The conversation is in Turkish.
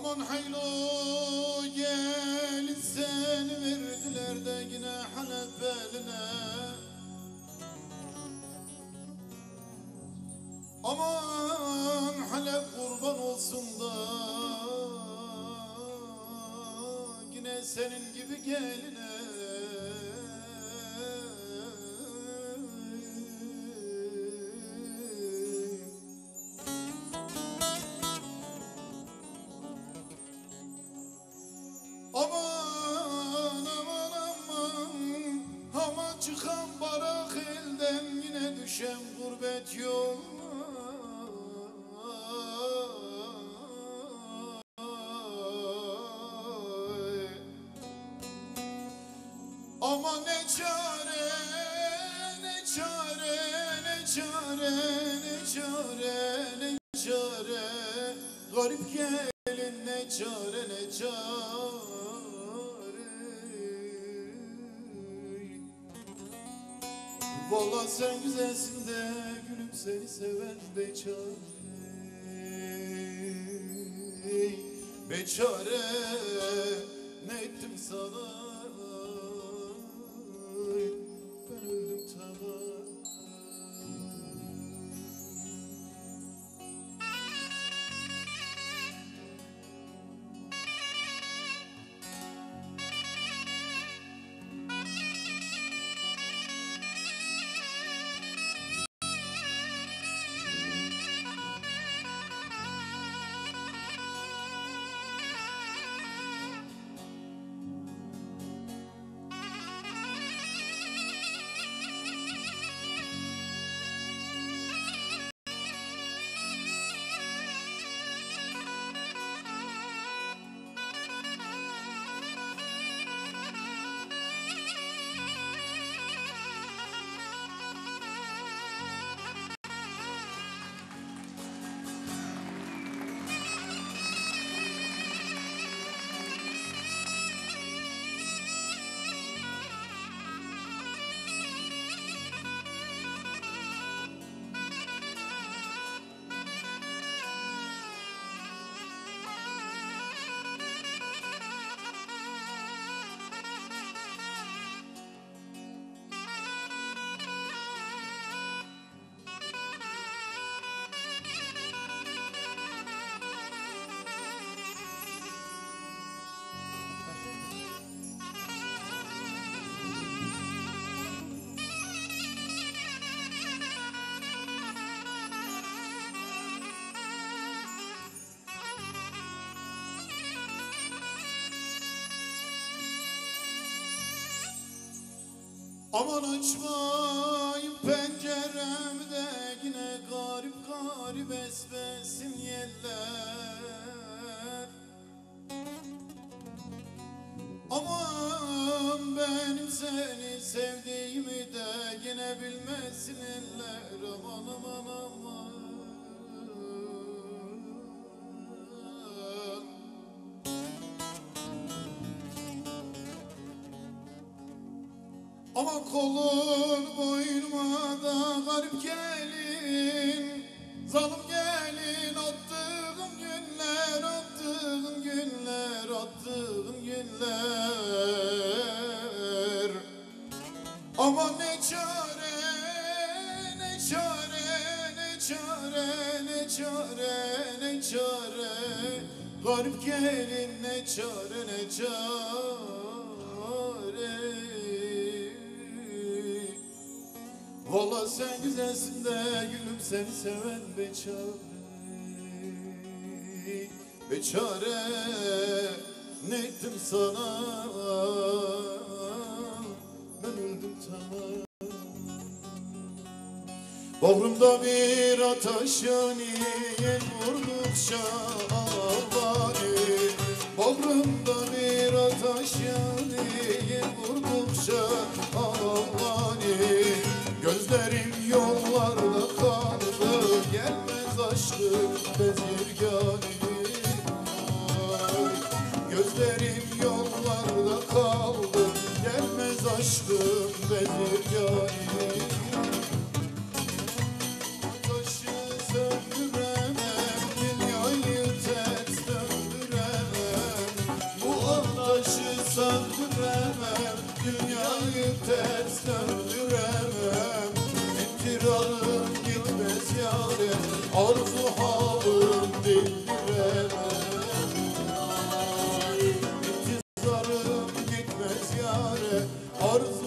Aman haylo gel seni verdiler de yine Halep beline Aman Halep kurban olsun da Yine senin gibi geline düşen gurbet yol Ama ne çare ne çare ne çare ne çare ne çare. Garip gelin ne çare ne çare Valla sen güzelsin de gülüm seni seven beçare. Beçare ne ettim sana Aman açmayın penceremde yine garip garip esmesin yeller Aman benim seni sevdiğimi de yine bilmesin eller. Aman aman aman Ama kolun boynuma da garip gelin. Zalim gelin attığım günler attığım günler attığım günler. Ama ne çare ne çare ne çare ne çare ne çare. Garip gelin ne çare ne çare Valla sen güzelsin de gülüm seni seven beçare. Beçare ne ettim sana? Ben öldüm tamam. Bağrımda bir ateş yanıyor vurdukça ağlanı Bağrımda bir ateş yanıyor vurdukça ağlanı Gözlerim Ay,